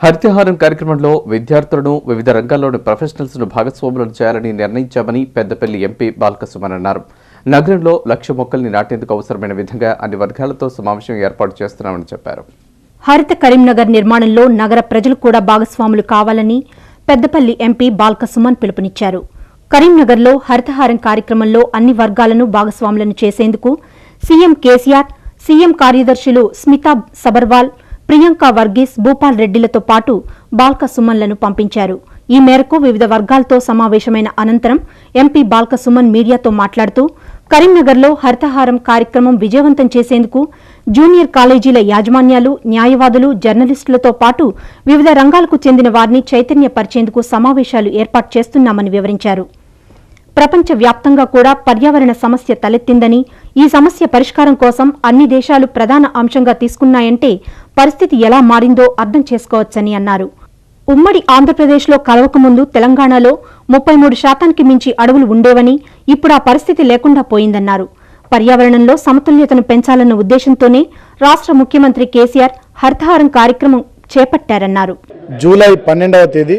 హరితహారం కార్యక్రమంలో విద్యార్థులను వివిధ రంగాల్లోని ప్రొఫెషనల్స్ను భాగస్వాములను చేయాలని నిర్ణయించామని పెద్దపల్లి ఎంపీ బాల్కసుమన్ అన్నారు. నగరంలో లక్ష మొక్కల్ని నాటేందుకు అవసరమైన విధంగా అన్ని వర్గాలతో సమావేశం ఏర్పాటు చేస్తున్నామని చెప్పారు. హరిత కరీంనగర్ నిర్మాణంలో నగర ప్రజలు కూడా భాగస్వాములు కావాలని పెద్దపల్లి ఎంపీ బాల్కసుమన్ పిలుపునిచ్చారు. కరీంనగర్లో హరితహారం కార్యక్రమంలో అన్ని వర్గాలను భాగస్వాములను చేసేందుకు సీఎం కేసీఆర్ సీఎం కార్యదర్శులు స్మితా సబర్వాల్ ప్రియాంక వర్గీస్ భూపాల్ రెడ్డిలతో పాటు బాల్క సుమన్లను పంపించారు. ఈ మేరకు వివిధ వర్గాలతో సమావేశమైన అనంతరం ఎంపీ బాల్క సుమన్ మీడియాతో మాట్లాడుతూ కరీంనగర్లో హరితహారం కార్యక్రమం విజయవంతం చేసేందుకు జూనియర్ కాలేజీల యాజమాన్యాలు న్యాయవాదులు జర్నలిస్టులతో పాటు వివిధ రంగాలకు చెందిన వారిని చైతన్యపరిచేందుకు సమావేశాలు ఏర్పాటు చేస్తున్నామని వివరించారు. ప్రపంచ వ్యాప్తంగా కూడా పర్యావరణ సమస్య తలెత్తిందని ఈ సమస్య పరిష్కారం కోసం అన్ని దేశాలు ప్రధాన అంశంగా తీసుకున్నాయంటే పరిస్థితి ఎలా మారిందో అర్థం చేసుకోవచ్చని అన్నారు. ఉమ్మడి ఆంధ్రప్రదేశ్లో కలవకముందు తెలంగాణలో ముప్పై మూడు శాతానికి మించి అడవులు ఉండేవని ఇప్పుడు ఆ పరిస్థితి లేకుండా పోయిందన్నారు. పర్యావరణంలో సమతుల్యతను పెంచాలన్న ఉద్దేశంతోనే రాష్ట్ర ముఖ్యమంత్రి కేసీఆర్ హరితహారం కార్యక్రమం చేపట్టారన్నారు. జూలై పన్నెండవ తేదీ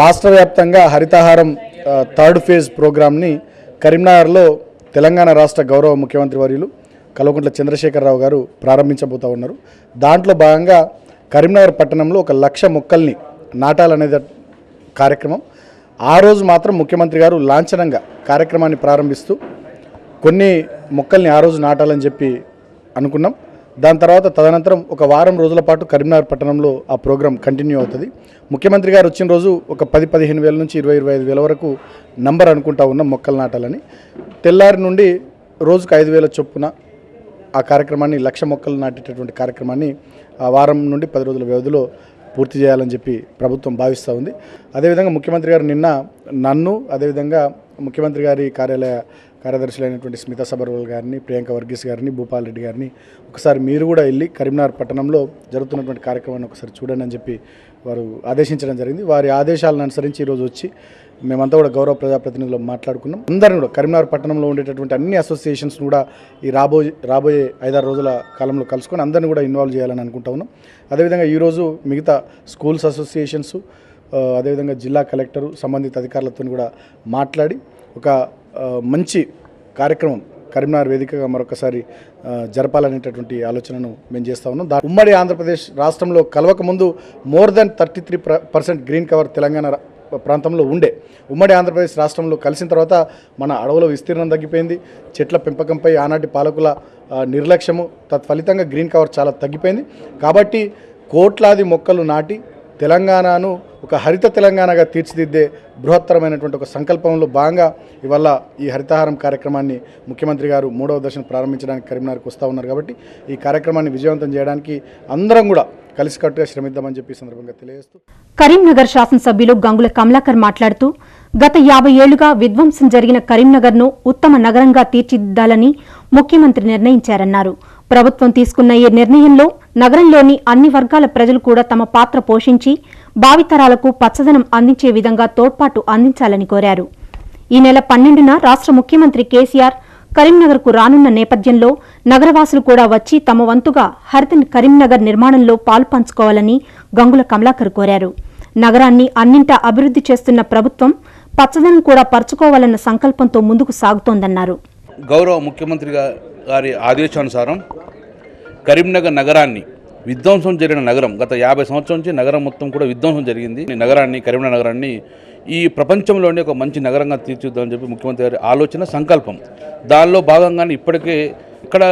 రాష్ట్ర వ్యాప్తంగా హరితహారం థర్డ్ ఫేజ్ ప్రోగ్రామ్ని కరీంనగర్లో తెలంగాణ రాష్ట్ర గౌరవ ముఖ్యమంత్రి వర్యులు కల్వకుంట్ల చంద్రశేఖరరావు గారు ప్రారంభించబోతా ఉన్నారు. దాంట్లో భాగంగా కరీంనగర్ పట్టణంలో ఒక లక్ష మొక్కల్ని నాటాలనేది కార్యక్రమం. ఆ రోజు మాత్రం ముఖ్యమంత్రి గారు లాంఛనంగా కార్యక్రమాన్ని ప్రారంభిస్తూ కొన్ని మొక్కల్ని ఆ రోజు నాటాలని చెప్పి అనుకున్నాం. దాని తర్వాత తదనంతరం ఒక వారం రోజుల పాటు కరీంనగర్ పట్టణంలో ఆ ప్రోగ్రాం కంటిన్యూ అవుతుంది. ముఖ్యమంత్రి గారు వచ్చిన రోజు ఒక పది పదిహేను వేల నుంచి ఇరవై ఇరవై ఐదు వేల వరకు నంబర్ అనుకుంటా ఉన్నాం మొక్కలు నాటాలని. తెల్లారి నుండి రోజుకు ఐదు వేల చొప్పున ఆ కార్యక్రమాన్ని లక్ష మొక్కలు నాటేటటువంటి కార్యక్రమాన్ని ఆ వారం నుండి పది రోజుల వ్యవధిలో పూర్తి చేయాలని చెప్పి ప్రభుత్వం భావిస్తూ ఉంది. అదేవిధంగా ముఖ్యమంత్రి గారు నిన్న నన్ను అదేవిధంగా ముఖ్యమంత్రి గారి కార్యాలయ కార్యదర్శులైనటువంటి స్మిత సబర్వాల్ గారిని ప్రియాంక వర్గీస్ గారిని భూపాల్ రెడ్డి గారిని ఒకసారి మీరు కూడా వెళ్ళి కరీంనగర్ పట్టణంలో జరుగుతున్నటువంటి కార్యక్రమాన్ని ఒకసారి చూడండి అని చెప్పి వారు ఆదేశించడం జరిగింది. వారి ఆదేశాలను అనుసరించి ఈరోజు వచ్చి మేమంతా కూడా గౌరవ ప్రజాప్రతినిధులు మాట్లాడుకున్నాం. అందరిని కూడా కరీంనగర్ పట్టణంలో ఉండేటటువంటి అన్ని అసోసియేషన్స్ కూడా ఈ రాబోయే రాబోయే ఐదారు రోజుల కాలంలో కలుసుకొని అందరిని కూడా ఇన్వాల్వ్ చేయాలని అనుకుంటా ఉన్నాం. అదేవిధంగా ఈరోజు మిగతా స్కూల్స్ అసోసియేషన్స్ అదేవిధంగా జిల్లా కలెక్టరు సంబంధిత అధికారులతో కూడా మాట్లాడి ఒక మంచి కార్యక్రమం కరీంనగర్ వేదికగా మరొకసారి జరపాలనేటటువంటి ఆలోచనను మేము చేస్తా ఉన్నాం. దా ఉమ్మడి ఆంధ్రప్రదేశ్ రాష్ట్రంలో కలవక ముందు more than thirty three percent green cover Telangana ప్రాంతంలో ఉండే. ఉమ్మడి ఆంధ్రప్రదేశ్ రాష్ట్రంలో కలిసిన తర్వాత మన అడవుల విస్తీర్ణం తగ్గిపోయింది. చెట్ల పెంపకంపై ఆనాటి పాలకుల నిర్లక్ష్యము తత్ఫలితంగా గ్రీన్ కవర్ చాలా తగ్గిపోయింది. కాబట్టి కోట్లాది మొక్కలు నాటి తెలంగాణను ఒక హరిత తెలంగాణగా తీర్చిదిద్దే బృహత్తరమైనటువంటి ఒక సంకల్పంలో భాగంగా ఇవాళ ఈ హరితహారం కార్యక్రమాన్ని ముఖ్యమంత్రి గారు మూడవ దశను ప్రారంభించడానికి కరీంనగర్కి వస్తూ ఉన్నారు కాబట్టి ఈ కార్యక్రమాన్ని విజయవంతం చేయడానికి అందరం కూడా కలిసికట్టుగా శ్రమిద్దామని చెప్పి సందర్భంగా తెలియజేస్తూ కరీంనగర్ శాసనసభ్యులు గంగుల కమలాకర్ మాట్లాడుతూ గత యాభై ఏళ్ళుగా విధ్వంసం జరిగిన కరీంనగర్ను ఉత్తమ నగరంగా తీర్చిదిద్దాలని ముఖ్యమంత్రి నిర్ణయించారన్నారు. ప్రభుత్వం తీసుకున్న ఈ నిర్ణయంలో నగరంలోని అన్ని వర్గాల ప్రజలు కూడా తమ పాత్ర పోషించి భావితరాలకు పచ్చదనం అందించే విధంగా తోడ్పాటు అందించాలని కోరారు. ఈ నెల పన్నెండున రాష్ట్ర ముఖ్యమంత్రి కేసీఆర్ కరీంనగర్కు రానున్న నేపథ్యంలో నగరవాసులు కూడా వచ్చి తమ వంతుగా హరిత కరీంనగర్ నిర్మాణంలో పాలు పంచుకోవాలని గంగుల కమలాకర్ కోరారు. నగరాన్ని అన్నింటా అభివృద్ధి చేస్తున్న ప్రభుత్వం పచ్చదనం కూడా పరుచుకోవాలన్న సంకల్పంతో ముందుకు సాగుతోందన్నారు. గౌరవ ముఖ్యమంత్రి గారి ఆదేశానుసారం కరీంనగర్ నగరాన్ని విధ్వంసం జరిగిన నగరం. గత యాభై సంవత్సరం నుంచి నగరం మొత్తం కూడా విధ్వంసం జరిగింది. ఈ నగరాన్ని కరీంనగర్ నగరాన్ని ఈ ప్రపంచంలోనే ఒక మంచి నగరంగా తీర్చిద్దామని చెప్పి ముఖ్యమంత్రి గారి ఆలోచన సంకల్పం. దానిలో భాగంగానే ఇప్పటికే ఇక్కడ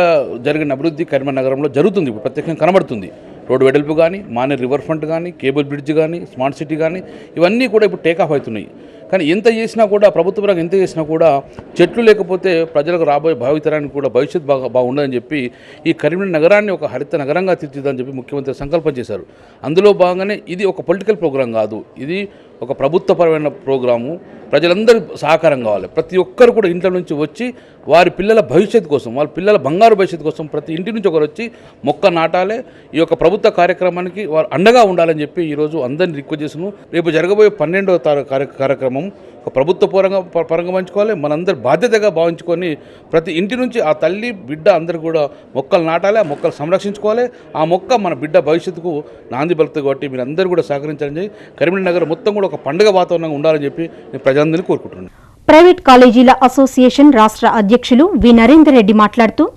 జరిగిన అభివృద్ధి కరీంనగర్ నగరంలో జరుగుతుంది. ఇప్పుడు ప్రత్యేకంగా కనబడుతుంది. రోడ్డు వెడల్పు కానీ మానే రివర్ ఫ్రంట్ కానీ కేబుల్ బ్రిడ్జ్ కానీ స్మార్ట్ సిటీ కానీ ఇవన్నీ కూడా ఇప్పుడు టేకాఫ్ అవుతున్నాయి. కానీ ఎంత చేసినా కూడా ప్రభుత్వ పరంగా ఎంత చేసినా కూడా చెట్లు లేకపోతే ప్రజలకు రాబోయే భావితరానికి కూడా భవిష్యత్ బాగా బాగుండదని చెప్పి ఈ కరీంనగర్ నగరాన్ని ఒక హరిత నగరంగా తీర్చిదని చెప్పి ముఖ్యమంత్రి సంకల్పం చేశారు. అందులో భాగంగానే ఇది ఒక పొలిటికల్ ప్రోగ్రాం కాదు. ఇది ఒక ప్రభుత్వపరమైన ప్రోగ్రాము ప్రజలందరూ సహకారం కావాలి. ప్రతి ఒక్కరు కూడా ఇంట్లో నుంచి వచ్చి వారి పిల్లల భవిష్యత్తు కోసం వాళ్ళ పిల్లల బంగారు భవిష్యత్తు కోసం ప్రతి ఇంటి నుంచి ఒకరు వచ్చి మొక్క నాటాలే ఈ యొక్క ప్రభుత్వ కార్యక్రమానికి వారు అండగా ఉండాలని చెప్పి ఈరోజు అందరిని రిక్వెస్ట్ చేస్తున్నాను రేపు జరగబోయే పన్నెండవ తారీఖు కార్య- కార్యక్రమం ఒక ప్రభుత్వ పరంగా ప- పరంగా పంచుకోవాలి. మనందరి బాధ్యతగా భావించుకొని ప్రతి ఇంటి నుంచి ఆ తల్లి బిడ్డ అందరూ కూడా మొక్కలు నాటాలి ఆ మొక్కలు సంరక్షించుకోవాలి. ఆ మొక్క మన బిడ్డ భవిష్యత్తుకు నాంది పలుకుతుంది కాబట్టి మీరు అందరూ కూడా సహకరించాలని చెప్పి కరీంనగర్ మొత్తం కూడా ఒక పండుగ వాతావరణంగా ఉండాలని చెప్పి నేను ప్రజలందరినీ కోరుకుంటున్నాను. ప్రైవేట్ కాలేజీల అసోసియేషన్ రాష్ట్ర అధ్యక్షులు వి. నరేందర్ రెడ్డి మాట్లాడుతూ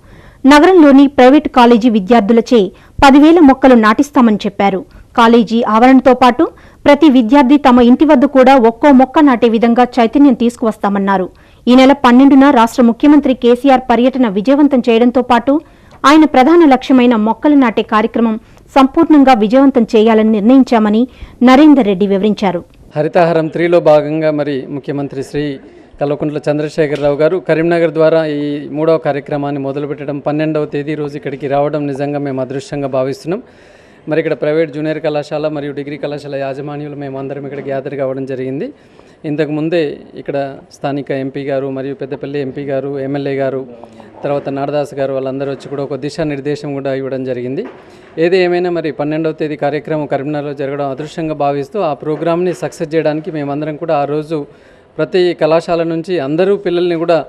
నగరంలోని ప్రైవేట్ కాలేజీ విద్యార్థులచే పదివేల మొక్కలు నాటిస్తామని చెప్పారు. కాలేజీ ఆవరణతో పాటు ప్రతి విద్యార్థి తమ ఇంటి వద్ద కూడా ఒక్కో మొక్క నాటే విధంగా చైతన్యం తీసుకువస్తామన్నారు. ఈ నెల పన్నెండున రాష్ట్ర ముఖ్యమంత్రి కేసీఆర్ పర్యటన విజయవంతం చేయడంతో పాటు ఆయన ప్రధాన లక్ష్యమైన మొక్కలు నాటే కార్యక్రమం సంపూర్ణంగా విజయవంతం చేయాలని నిర్ణయించామని నరేందర్ రెడ్డి వివరించారు. హరితహారం త్రీలో భాగంగా మరి ముఖ్యమంత్రి శ్రీ కల్వకుంట్ల చంద్రశేఖరరావు గారు కరీంనగర్ ద్వారా ఈ మూడవ కార్యక్రమాన్ని మొదలుపెట్టడం పన్నెండవ తేదీ రోజు ఇక్కడికి రావడం నిజంగా మేము అదృష్టంగా భావిస్తున్నాం. మరి ఇక్కడ ప్రైవేట్ జూనియర్ కళాశాల మరియు డిగ్రీ కళాశాల యాజమాన్యులు మేము అందరం ఇక్కడ గ్యాదర్ కావడం జరిగింది. ఇంతకుముందే ఇక్కడ స్థానిక ఎంపీ గారు మరియు పెద్దపల్లి ఎంపీ గారు ఎమ్మెల్యే గారు తర్వాత నారదాస్ గారు వాళ్ళందరూ వచ్చి కూడా ఒక దిశానిర్దేశం కూడా ఇవ్వడం జరిగింది. ఏది ఏమైనా మరి పన్నెండవ తేదీ కార్యక్రమం కరీంనగర్లో జరగడం అదృష్టంగా భావిస్తూ ఆ ప్రోగ్రామ్ని సక్సెస్ చేయడానికి మేమందరం కూడా ఆ రోజు ప్రతి కళాశాల నుంచి అందరూ పిల్లల్ని కూడా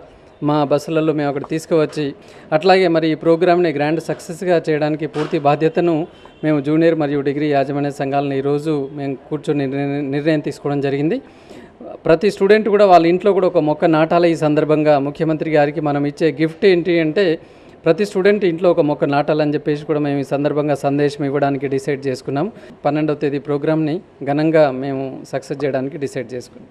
మా బస్సులలో మేము అక్కడ తీసుకువచ్చి అట్లాగే మరి ఈ ప్రోగ్రామ్ని గ్రాండ్ సక్సెస్గా చేయడానికి పూర్తి బాధ్యతను మేము జూనియర్ మరియు డిగ్రీ యాజమాన్య సంఘాలను ఈరోజు మేము కూర్చొని నిర్ణయం- నిర్ణయం తీసుకోవడం జరిగింది. ప్రతి స్టూడెంట్ కూడా వాళ్ళ ఇంట్లో కూడా ఒక మొక్క నాటాలి ఈ సందర్భంగా ముఖ్యమంత్రి గారికి మనం ఇచ్చే గిఫ్ట్ ఏంటి అంటే ప్రతి స్టూడెంట్ ఇంట్లో ఒక మొక్క నాటాలని చెప్పేసి కూడా మేము ఈ సందర్భంగా సందేశం ఇవ్వడానికి డిసైడ్ చేసుకున్నాం. పన్నెండవ తేదీ ప్రోగ్రామ్ని ఘనంగా మేము సక్సెస్ చేయడానికి డిసైడ్ చేసుకున్నాం.